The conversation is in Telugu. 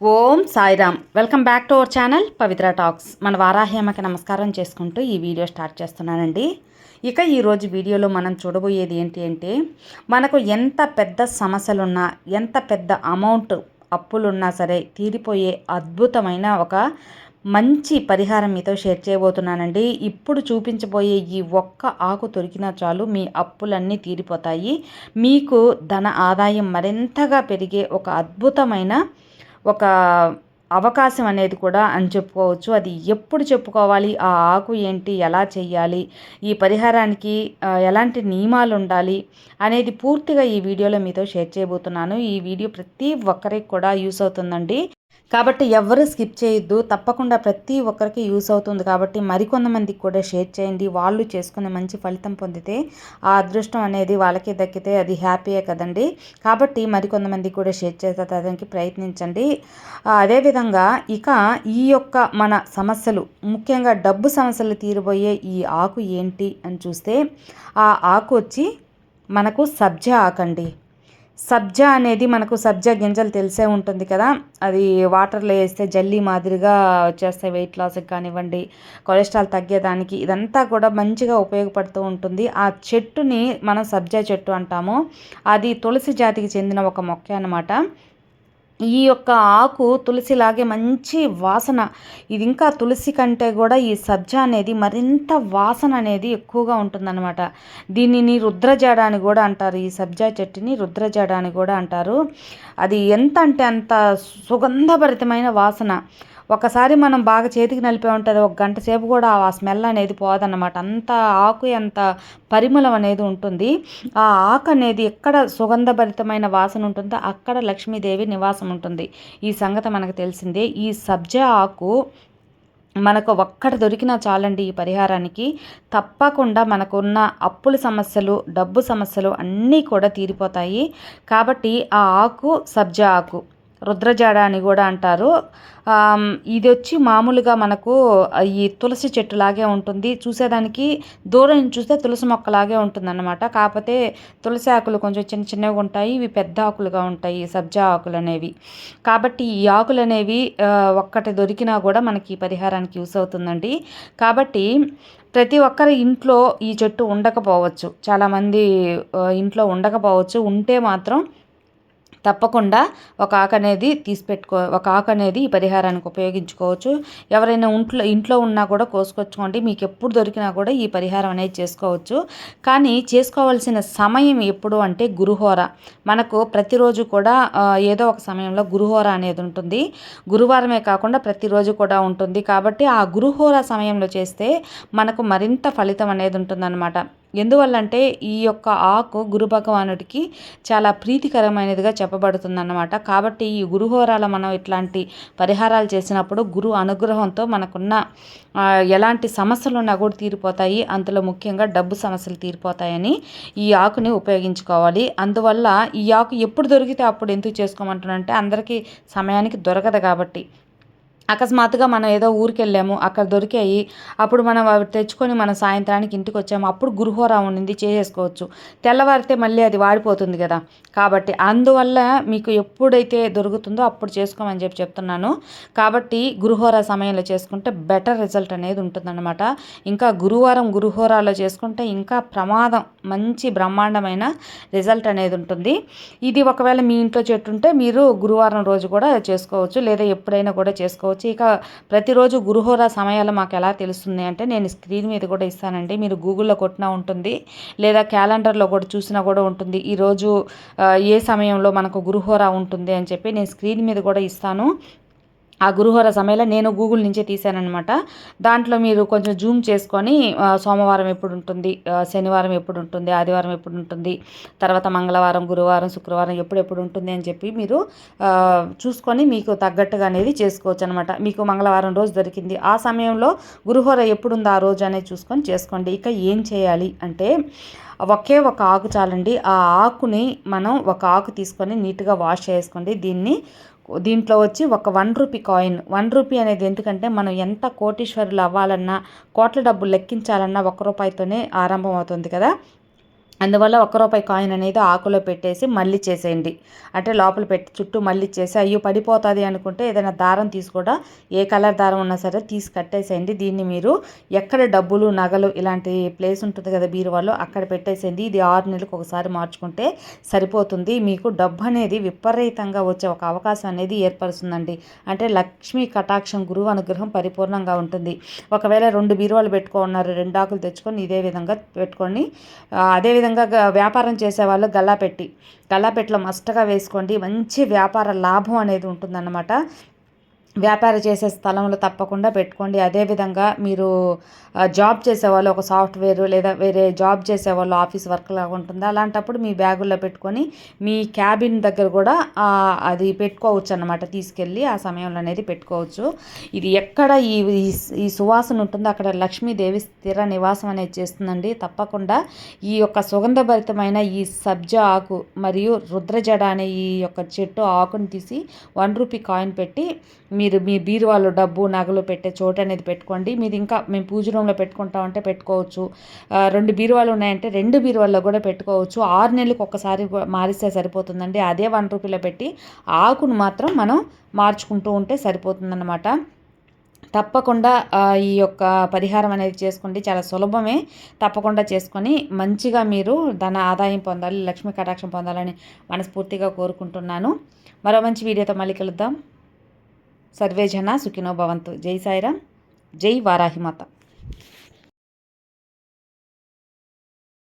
Om Sairam. Welcome back to our channel Pavitra talks. మన వారాహ్యమకి నమస్కారం చేసుకుంటూ ఈ వీడియో స్టార్ట్ చేస్తున్నానండి. ఇక ఈరోజు వీడియోలో మనం చూడబోయేది ఏంటి అంటే మనకు ఎంత పెద్ద సమస్యలున్నా ఎంత పెద్ద అమౌంట్ అప్పులున్నా సరే తీరిపోయే అద్భుతమైన ఒక మంచి పరిహారం మీతో షేర్ చేయబోతున్నానండి. ఇప్పుడు చూపించబోయే ఈ ఒక్క ఆకు దొరికినా చాలు మీ అప్పులన్నీ తీరిపోతాయి. మీకు ధన ఆదాయం మరింతగా పెరిగే ఒక అద్భుతమైన ఒక అవకాశం అనేది కూడా అని చెప్పుకోవచ్చు. అది ఎప్పుడు చెప్పుకోవాలి? ఆ ఆకు ఏంటి? ఎలా చేయాలి ఈ పరిహారానికి ఎలాంటి నియమాలు ఉండాలి? అనేది పూర్తిగా ఈ వీడియోలో మీతో షేర్ చేయబోతున్నాను. ఈ వీడియో ప్రతి ఒక్కరికి కూడా యూస్ అవుతుందండి. కాబట్టి ఎవరు స్కిప్ చేయొద్దు. తప్పకుండా ప్రతి ఒక్కరికి యూస్ అవుతుంది కాబట్టి మరికొంతమందికి కూడా షేర్ చేయండి. వాళ్ళు చేసుకునే మంచి ఫలితం పొందితే ఆ అదృష్టం అనేది వాళ్ళకి దక్కితే అది హ్యాపీయే కదండి. కాబట్టి మరికొంతమందికి కూడా షేర్ చేసేదానికి ప్రయత్నించండి. అదేవిధంగా ఇక ఈ యొక్క మన సమస్యలు ముఖ్యంగా డబ్బు సమస్యలు తీరబోయే ఈ ఆకు ఏంటి అని చూస్తే ఆ ఆకు వచ్చి మనకు సబ్జా ఆకండి. సబ్జా అనేది మనకు సబ్జా గింజలు తెలిసే ఉంటుంది కదా. అది వాటర్లో వేస్తే జల్లీ మాదిరిగా వచ్చేస్తాయి వెయిట్ లాస్కి కానివ్వండి కొలెస్ట్రాల్ తగ్గేదానికి ఇదంతా కూడా మంచిగా ఉపయోగపడుతూ ఉంటుంది. ఆ చెట్టుని మనం సబ్జా చెట్టు అంటాము. అది తులసి జాతికి చెందిన ఒక మొక్క అనమాట ఈ యొక్క ఆకు తులసిలాగే మంచి వాసన. ఇది ఇంకా తులసి కంటే కూడా ఈ సబ్జా అనేది మరింత వాసన అనేది ఎక్కువగా ఉంటుందన్నమాట. దీనిని రుద్రజాడ అని కూడా అంటారు. ఈ సబ్జా చెట్టుని రుద్రజాడ అని కూడా అంటారు. అది ఎంత అంటే అంత సుగంధభరితమైన వాసన. ఒకసారి మనం బాగా చేతికి నలిపే ఉంటుంది ఒక గంట సేపు కూడా ఆ స్మెల్ అనేది పోదన్నమాట. అంత ఆకు ఎంత పరిమళం అనేది ఉంటుంది. ఆ ఆకు అనేది ఎక్కడ సుగంధభరితమైన వాసన ఉంటుందో అక్కడ లక్ష్మీదేవి నివాసం ఉంటుంది. ఈ సంగతి మనకు తెలిసిందే. ఈ సబ్జా ఆకు మనకు ఒక్కటి దొరికినా చాలండి ఈ పరిహారానికి. తప్పకుండా మనకున్న అప్పుల సమస్యలు డబ్బు సమస్యలు అన్నీ కూడా తీరిపోతాయి. కాబట్టి ఆ ఆకు సబ్జా ఆకు. రుద్రజాడ అని కూడా అంటారు. ఇది వచ్చి మామూలుగా మనకు ఈ తులసి చెట్టు లాగే ఉంటుంది. చూసేదానికి దూరం చూస్తే తులసి మొక్కలాగే ఉంటుందన్నమాట. కాకపోతే తులసి ఆకులు కొంచెం చిన్న చిన్నవి ఉంటాయి ఇవి పెద్ద ఆకులుగా ఉంటాయి సబ్జా ఆకులు అనేవి. కాబట్టి ఈ ఆకులు అనేవి ఒక్కటి దొరికినా కూడా మనకి పరిహారానికి యూస్ అవుతుందండి. కాబట్టి ప్రతి ఒక్కరి ఇంట్లో ఈ చెట్టు ఉండకపోవచ్చు. చాలామంది ఇంట్లో ఉండకపోవచ్చు. ఉంటే మాత్రం తప్పకుండా ఒక ఆకు అనేది తీసి పెట్టుకో ఒక ఆకు అనేది ఈ పరిహారానికి ఉపయోగించుకోవచ్చు. ఎవరైనా ఇంట్లో ఇంట్లో ఉన్నా కూడా కోసుకొచ్చుకోండి. మీకు ఎప్పుడు దొరికినా కూడా ఈ పరిహారం అనేది చేసుకోవచ్చు. కానీ చేసుకోవాల్సిన సమయం ఎప్పుడు అంటే గురుహోర. మనకు ప్రతిరోజు కూడా ఏదో ఒక సమయంలో గురుహోర అనేది ఉంటుంది. గురువారమే కాకుండా ప్రతిరోజు కూడా ఉంటుంది. కాబట్టి ఆ గురుహోర సమయంలో చేస్తే మనకు మరింత ఫలితం అనేది ఉంటుందన్నమాట. ఎందువల్లంటే ఈ యొక్క ఆకు గురు భగవానుడికి చాలా ప్రీతికరమైనదిగా చెప్పబడుతుందన్నమాట. కాబట్టి ఈ గురుహోరాల మనం ఇట్లాంటి పరిహారాలు చేసినప్పుడు గురు అనుగ్రహంతో మనకున్న ఎలాంటి సమస్యలు ఉన్నా కూడా తీరిపోతాయి. అందులో ముఖ్యంగా డబ్బు సమస్యలు తీరిపోతాయని ఈ ఆకుని ఉపయోగించుకోవాలి. అందువల్ల ఈ ఆకు ఎప్పుడు దొరికితే అప్పుడు ఎందుకు చేసుకోమంటున్నానంటే అందరికీ సమయానికి దొరకదు కాబట్టి. అకస్మాత్తుగా మనం ఏదో ఊరికి వెళ్ళాము అక్కడ దొరికాయి అప్పుడు మనం అవి తెచ్చుకొని మనం సాయంత్రానికి ఇంటికి వచ్చాము అప్పుడు గురుహోర ఉండింది చేసేసుకోవచ్చు. తెల్లవారితే మళ్ళీ అది వాడిపోతుంది కదా. కాబట్టి అందువల్ల మీకు ఎప్పుడైతే దొరుకుతుందో అప్పుడు చేసుకోమని చెప్పి చెప్తున్నాను. కాబట్టి గురుహోర సమయంలో చేసుకుంటే బెటర్ రిజల్ట్ అనేది ఉంటుందన్నమాట. ఇంకా గురువారం గురుహోరాలో చేసుకుంటే ఇంకా ప్రమాదం మంచి బ్రహ్మాండమైన రిజల్ట్ అనేది ఉంటుంది. ఇది ఒకవేళ మీ ఇంట్లో చెట్టు ఉంటే మీరు గురువారం రోజు కూడా చేసుకోవచ్చు లేదా ఎప్పుడైనా కూడా చేసుకోవచ్చు. వచ్చి ఇక ప్రతిరోజు గురుహోర సమయాలు మాకు ఎలా తెలుస్తుంది అంటే నేను స్క్రీన్ మీద కూడా ఇస్తానండి. మీరు గూగుల్లో కొట్టినా ఉంటుంది లేదా క్యాలెండర్లో కూడా చూసినా కూడా ఉంటుంది. ఈరోజు ఏ సమయంలో మనకు గురుహోర ఉంటుంది అని చెప్పి నేను స్క్రీన్ మీద కూడా ఇస్తాను. ఆ గురువార సమయంలో నేను గూగుల్ నుంచే తీశానమాట దాంట్లో మీరు కొంచెం జూమ్ చేసుకొని సోమవారం ఎప్పుడు ఉంటుంది శనివారం ఎప్పుడు ఉంటుంది ఆదివారం ఎప్పుడు ఉంటుంది తర్వాత మంగళవారం గురువారం శుక్రవారం ఎప్పుడు ఎప్పుడు ఉంటుంది అని చెప్పి మీరు చూసుకొని మీకు తగ్గట్టుగా అనేది చేసుకోవచ్చు అనమాట మీకు మంగళవారం రోజు దొరికింది. ఆ సమయంలో గురుహోర ఎప్పుడుందో ఆ రోజు అనేది చూసుకొని చేసుకోండి. ఇక ఏం చేయాలి అంటే ఒకే ఒక ఆకు చాలండి. ఆ ఆకుని మనం ఒక ఆకు తీసుకొని నీట్గా వాష్ చేసుకోండి దీన్ని దీంట్లో వచ్చి ఒక one rupee coin. One rupee అనేది ఎందుకంటే మనం ఎంత కోటీశ్వరులు అవ్వాలన్నా కోట్ల డబ్బులు లెక్కించాలన్నా ఒక్క రూపాయితోనే ఆరంభం అవుతుంది కదా. అందువల్ల ఒక్క రూపాయి కాయిన్ అనేది ఆకులో పెట్టేసి మళ్ళీ చేసేయండి. అంటే లోపల పెట్టి చుట్టూ మళ్ళీ చేసి అయ్యో పడిపోతుంది అనుకుంటే ఏదైనా దారం తీసి కూడా ఏ కలర్ దారం ఉన్నా సరే తీసి కట్టేసేయండి. దీన్ని మీరు ఎక్కడ డబ్బులు నగలు ఇలాంటి ప్లేస్ ఉంటుంది కదా బీరువాలో అక్కడ పెట్టేసేయండి. ఇది ఆరు నెలలకు ఒకసారి మార్చుకుంటే సరిపోతుంది. మీకు డబ్బు అనేది విపరీతంగా వచ్చే ఒక అవకాశం అనేది ఏర్పరుస్తుందండి. అంటే లక్ష్మీ కటాక్షం గురువు అనుగ్రహం పరిపూర్ణంగా ఉంటుంది. ఒకవేళ రెండు బీరువాలు పెట్టుకున్నారు రెండు ఆకులు తెచ్చుకొని ఇదే విధంగా పెట్టుకొని అదేవిధంగా విధంగా వ్యాపారం చేసేవాళ్ళు గల్లాపెట్టి గల్లాపెట్టలో మస్ట్గా వేసుకోండి. మంచి వ్యాపార లాభం అనేది ఉంటుందన్నమాట. వ్యాపారం చేసే స్థలంలో తప్పకుండా పెట్టుకోండి. అదేవిధంగా మీరు జాబ్ చేసేవాళ్ళు ఒక సాఫ్ట్వేర్ లేదా వేరే జాబ్ చేసేవాళ్ళు ఆఫీస్ వర్క్ లాగా ఉంటుంది? అలాంటప్పుడు మీ బ్యాగుల్లో పెట్టుకొని మీ క్యాబిన్ దగ్గర కూడా అది పెట్టుకోవచ్చు అనమాట తీసుకెళ్ళి ఆ సమయంలో అనేది పెట్టుకోవచ్చు. ఇది ఎక్కడ ఈ ఈ సువాసన ఉంటుందో అక్కడ లక్ష్మీదేవి స్థిర నివాసం అనేది చేస్తుందండి. తప్పకుండా ఈ యొక్క సుగంధభరితమైన ఈ సబ్జా ఆకు మరియు రుద్రజడ అనే ఈ యొక్క చెట్టు ఆకుని తీసి వన్ రూపీ కాయిన్ పెట్టి మీరు మీరు మీ బీరువాలో డబ్బు నగలు పెట్టే చోటు అనేది పెట్టుకోండి. మీది ఇంకా మేము పూజ రూమ్లో పెట్టుకుంటామంటే పెట్టుకోవచ్చు. రెండు బీరువాలు ఉన్నాయంటే రెండు బీరువాల్లో కూడా పెట్టుకోవచ్చు. ఆరు నెలలకు ఒక్కసారి మారిస్తే సరిపోతుందండి. అదే వన్ రూపీలో పెట్టి ఆకును మాత్రం మనం మార్చుకుంటూ ఉంటే సరిపోతుందన్నమాట. తప్పకుండా ఈ యొక్క పరిహారం అనేది చేసుకోండి. చాలా సులభమే. తప్పకుండా చేసుకొని మంచిగా మీరు ధన ఆదాయం పొందాలి లక్ష్మీ కటాక్షం పొందాలని మనస్ఫూర్తిగా కోరుకుంటున్నాను. మరో మంచి వీడియోతో మళ్ళీ కలుద్దాం. సర్వే జన సుఖినో భవంతు. జై సాయిరామ్. జై వారాహిమాత.